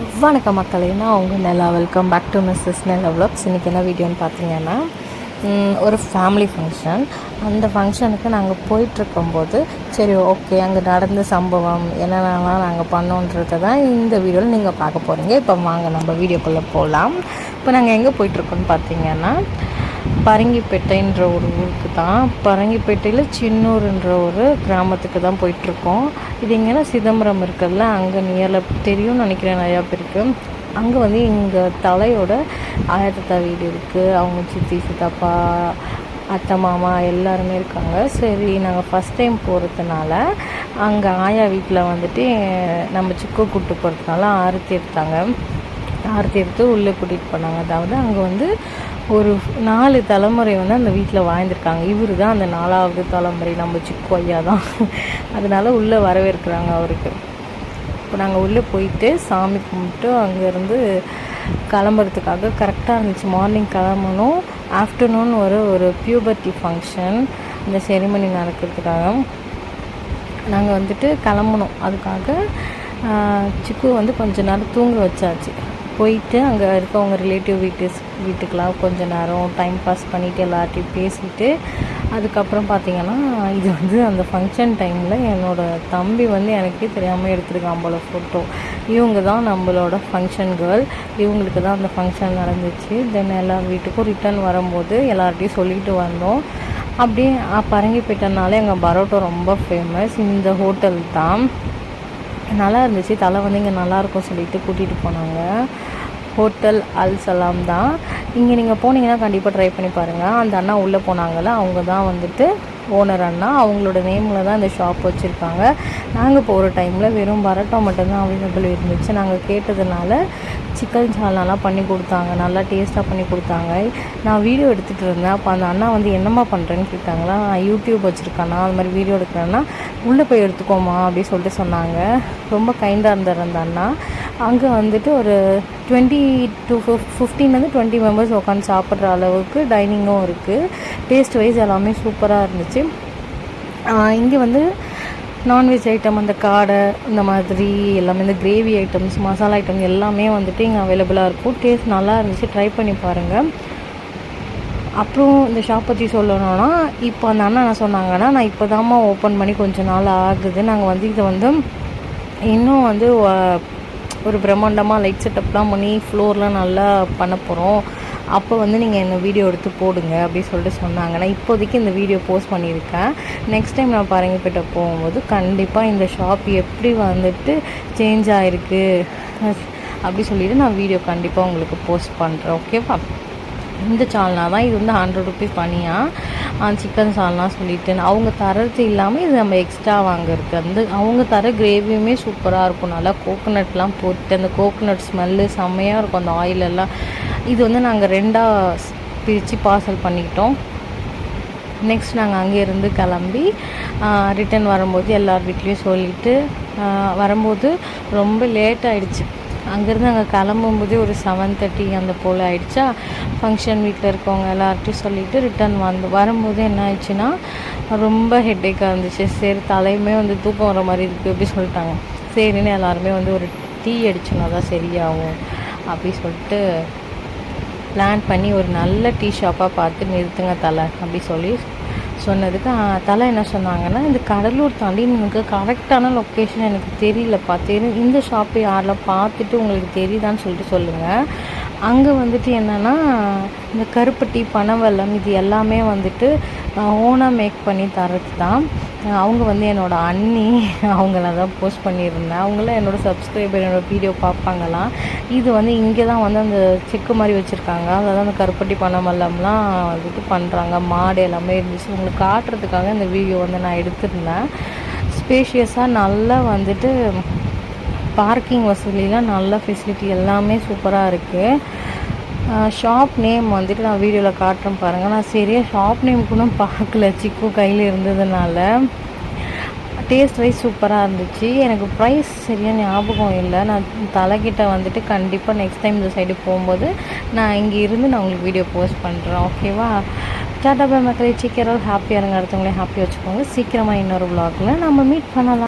வணக்கம் மக்களே நான் உங்கள் Nela. Welcome back to Mrs Nela vlogs. இன்றைக்கி என்ன வீடியோன்னு பார்த்தீங்கன்னா ஒரு ஃபேமிலி ஃபங்க்ஷன் அந்த ஃபங்க்ஷனுக்கு நாங்கள் போயிட்டுருக்கும்போது சரி ஓகே அங்கே நடந்த சம்பவம் என்னென்னலாம் நாங்கள் பண்ணோன்றத தான் இந்த வீடியோவில் நீங்கள் பார்க்க போகிறீங்க இப்போ வாங்க நம்ம வீடியோக்குள்ளே போகலாம் இப்போ நாங்கள் எங்கே போயிட்டுருக்கோன்னு பார்த்தீங்கன்னா பரங்கிப்பேட்டைன்ற ஒரு ஊருக்கு தான். பரங்கிப்பேட்டையில் சின்னூர்ன்ற ஒரு கிராமத்துக்கு தான் போயிட்டுருக்கோம். இது எங்கன்னா சிதம்பரம் இருக்குல்ல அங்கே நியரில் தெரியும்னு நினைக்கிறேன் நிறையா பேருக்கு. அங்கே வந்து எங்கள் தலையோட ஆயத்தத்தா வீடு இருக்குது அவங்க சித்தி சித்தப்பா அத்தை மாமா எல்லாருமே இருக்காங்க. சரி நாங்கள் ஃபஸ்ட் டைம் போகிறதுனால அங்கே ஆயா வீட்டில் வந்துட்டு நம்ம சிக்கோ கூட்டு போகிறதுனால ஆரத்தி எடுத்தாங்க. ஆரத்தி எடுத்து உள்ளே கூட்டிகிட்டு போனாங்க. அதாவது அங்கே வந்து ஒரு நாலு தலைமுறை வந்து அந்த வீட்டில் வாழ்ந்திருக்காங்க. இவர் தான் அந்த நாலாவது தலைமுறை நம்ம சிக்கு ஐயா தான் அதனால உள்ளே வரவேற்கிறாங்க அவருக்கு. இப்போ நாங்கள் உள்ளே போயிட்டு சாமி கும்பிட்டு அங்கேருந்து கிளம்புறதுக்காக கரெக்டாக இருந்துச்சு. மார்னிங் கிளம்பணும். ஆஃப்டர்நூன் ஒரு ஒரு பியூபர்ட்டி ஃபங்க்ஷன் இந்த செரிமனி நடக்கிறதுக்காக நாங்கள் வந்துட்டு கிளம்பணும். அதுக்காக சிக்கு வந்து கொஞ்ச நேரம் தூங்க வச்சாச்சு. போயிட்டு அங்கே இருக்கவங்க ரிலேட்டிவ் வீட்டு வீட்டுக்கெலாம் கொஞ்சம் நேரம் டைம் பாஸ் பண்ணிவிட்டு எல்லார்ட்டையும் பேசிட்டு அதுக்கப்புறம் பார்த்தீங்கன்னா இது வந்து அந்த ஃபங்க்ஷன் டைமில் என்னோடய தம்பி வந்து எனக்கே தெரியாமல் எடுத்திருக்கான் போல ஃபோட்டோ இவங்க தான் நம்மளோட ஃபங்க்ஷன் கேர்ள் இவங்களுக்கு தான் அந்த ஃபங்க்ஷன் நடந்துச்சு. தென் எல்லா வீட்டுக்கும் ரிட்டர்ன் வரும்போது எல்லார்ட்டையும் சொல்லிட்டு வந்தோம். அப்படியே பரங்கி பரங்கிப்பேட்டைனாலே எங்கள் பரோட்டா ரொம்ப ஃபேமஸ் இந்த ஹோட்டல் தான். நல்லா இருந்துச்சு தலை வந்து இங்கே நல்லாயிருக்கும் சொல்லிட்டு கூட்டிகிட்டு போனாங்க. ஹோட்டல் அல் சலாம் தான். இங்கே நீங்கள் போனீங்கன்னா கண்டிப்பாக ட்ரை பண்ணி பாருங்கள் அந்த அண்ணா உள்ளே போனாங்கள அவங்க தான் வந்துட்டு ஓனர் அண்ணா. அவங்களோட நேமில் தான் இந்த ஷாப் வச்சுருக்காங்க. நாங்கள் போகிற டைமில் வெறும் பரோட்டா மட்டும்தான் அவைலபிள் இருந்துச்சு. நாங்கள் கேட்டதுனால சிக்கன் சால்னாலாம் பண்ணி கொடுத்தாங்க. நல்லா டேஸ்ட்டாக பண்ணி கொடுத்தாங்க. நான் வீடியோ எடுத்துகிட்டு இருந்தேன். அப்போ அந்த அண்ணா வந்து என்னம்மா பண்ணுறேன்னு கேட்டாங்களா நான் யூடியூப் வச்சுருக்கேன்னா அது மாதிரி வீடியோ எடுக்கிறேன்னா உள்ளே போய் எடுத்துக்கோமா அப்படின்னு சொல்லிட்டு சொன்னாங்க. ரொம்ப கைண்டாக இருந்தார் அந்த அண்ணா. அங்கே வந்துட்டு ஒரு டுவெண்ட்டி டு ஃபிஃப்டீன்லேருந்து டுவெண்ட்டி மெம்பர்ஸ் உட்காந்து சாப்பிட்ற அளவுக்கு டைனிங்கும் இருக்குது டேஸ்ட் வைஸ் எல்லாமே சூப்பராக இருந்துச்சு. இங்கே வந்து நான்வெஜ் ஐட்டம் அந்த காடை இந்த மாதிரி எல்லாமே இந்த கிரேவி ஐட்டம்ஸ் மசாலா ஐட்டம் எல்லாமே வந்துட்டு இங்கே அவைலபிளாக இருக்கும். டேஸ்ட் நல்லா இருந்துச்சு. ட்ரை பண்ணி பாருங்கள் அப்புறம் இந்த ஷாப் பற்றி சொல்லணும்னா இப்போ அந்த அண்ணா என்ன சொன்னாங்கன்னா நான் இப்போ தாம்மா ஓப்பன் பண்ணி கொஞ்ச நாள் ஆகுது. நாங்கள் வந்து இதை வந்து இன்னும் வந்து ஒரு பிரம்மாண்டமாக லைட் செட்டப்லாம் பண்ணி ஃப்ளோர்லாம் நல்லா பண்ண போகிறோம் அப்போ வந்து நீங்கள் என்ன வீடியோ எடுத்து போடுங்க அப்படின்னு சொல்லிட்டு சொன்னாங்க. நான் இப்போதைக்கு இந்த வீடியோ போஸ்ட் பண்ணியிருக்கேன். நெக்ஸ்ட் டைம் நான் பரங்கிப்பேட்டை போகும்போது கண்டிப்பாக இந்த ஷாப் எப்படி வந்துட்டு சேஞ்ச் ஆகிருக்கு அப்படி சொல்லிவிட்டு நான் வீடியோ கண்டிப்பாக உங்களுக்கு போஸ்ட் பண்ணுறேன் ஓகேவா இந்த சால்னா தான் இது வந்து ஹண்ட்ரட் ருபீஸ் பனியாக சிக்கன் சால்னா சொல்லிட்டு அவங்க தரது இல்லாமல் இது நம்ம எக்ஸ்ட்ரா வாங்குறது. வந்து அவங்க தர கிரேவியுமே சூப்பராக இருக்கும். நல்லா கோகோனட்லாம் போட்டு அந்த கோகோனட் ஸ்மெல்லு செம்மையாக இருக்கும். அந்த ஆயிலெல்லாம் இது வந்து நாங்கள் ரெண்டாக பிரித்து பார்சல் பண்ணிக்கிட்டோம். நெக்ஸ்ட் நாங்கள் அங்கேருந்து கிளம்பி ரிட்டன் வரும்போது எல்லார் வீட்லேயும் சொல்லிவிட்டு வரும்போது ரொம்ப லேட் ஆகிடுச்சு அங்கேருந்து அங்கே கிளம்பும்போதே ஒரு செவன் தேர்ட்டி அந்த போல் ஆயிடுச்சா. ஃபங்க்ஷன் வீட்டில் இருக்கவங்க எல்லார்ட்டையும் சொல்லிவிட்டு ரிட்டன் வந்து வரும்போது என்ன ஆயிடுச்சுன்னா ரொம்ப ஹெட்டேக்காக இருந்துச்சு. சரி தலையுமே வந்து தூக்கம் வர மாதிரி இருக்குது அப்படி சொல்லிட்டாங்க. சரின்னு எல்லாருமே வந்து ஒரு டீ அடிச்சோன்னா தான் சரியாகும் அப்படி சொல்லிட்டு பிளான் பண்ணி ஒரு நல்ல டீ ஷாப்பாக பார்த்து நிறுத்துங்க தலை அப்படி சொல்லி சொன்னதுக்கு தலை என்ன சொன்னாங்கன்னா இந்த கடலூர் தாண்டி எனக்கு கரெக்டான லொக்கேஷன் எனக்கு தெரியலப்பா. தெரியும் இந்த ஷாப்பு யாரெல்லாம் பார்த்துட்டு உங்களுக்கு தெரியுதான்னு சொல்லிட்டு சொல்லுங்கள் அங்கே வந்துட்டு என்னென்னா இந்த கருப்பட்டி பனவெல்லம் இது எல்லாமே வந்துட்டு ஓனாக மேக் பண்ணி தரது தான் அவங்க வந்து என்னோடய அண்ணி அவங்கள தான் போஸ்ட் பண்ணியிருந்தேன். அவங்களாம் என்னோடய சப்ஸ்கிரைபர் என்னோடய வீடியோ பார்ப்பாங்களாம். இது வந்து இங்கே தான் வந்து அந்த செக்கு மாதிரி வச்சுருக்காங்க. அதாவது அந்த கருப்பட்டி பனமெல்லாம்லாம் வந்துட்டு பண்ணுறாங்க மாடு எல்லாமே இருந்துச்சு. உங்களுக்கு காட்டுறதுக்காக இந்த வீடியோ வந்து நான் எடுத்திருந்தேன். ஸ்பேஷியஸாக நல்லா வந்துட்டு பார்க்கிங் வசதியெலாம் நல்ல ஃபெசிலிட்டி எல்லாமே சூப்பராக இருக்குது ஷாப் நேம் வந்துட்டு நான் வீடியோவில் காட்டுறேன் பாருங்கள் நான் சரியாக ஷாப் நேம் கூட பார்க்கல சிக்கு கையில் இருந்ததுனால. டேஸ்ட் வைஸ் சூப்பராக இருந்துச்சு. எனக்கு ப்ரைஸ் சரியாக ஞாபகம் இல்லை. நான் தலைக்கிட்ட வந்துட்டு கண்டிப்பாக நெக்ஸ்ட் டைம் இந்த சைடு போகும்போது நான் இங்கே இருந்து நான் உங்களுக்கு வீடியோ போஸ்ட் பண்ணுறேன் ஓகேவா டாடா பை மக்களே சீக்கிரம் ஹாப்பியாக இருங்க அடுத்தவங்களே ஹாப்பியாக வச்சுக்கோங்க. சீக்கிரமாக இன்னொரு vlogல நம்ம மீட் பண்ணலாம்.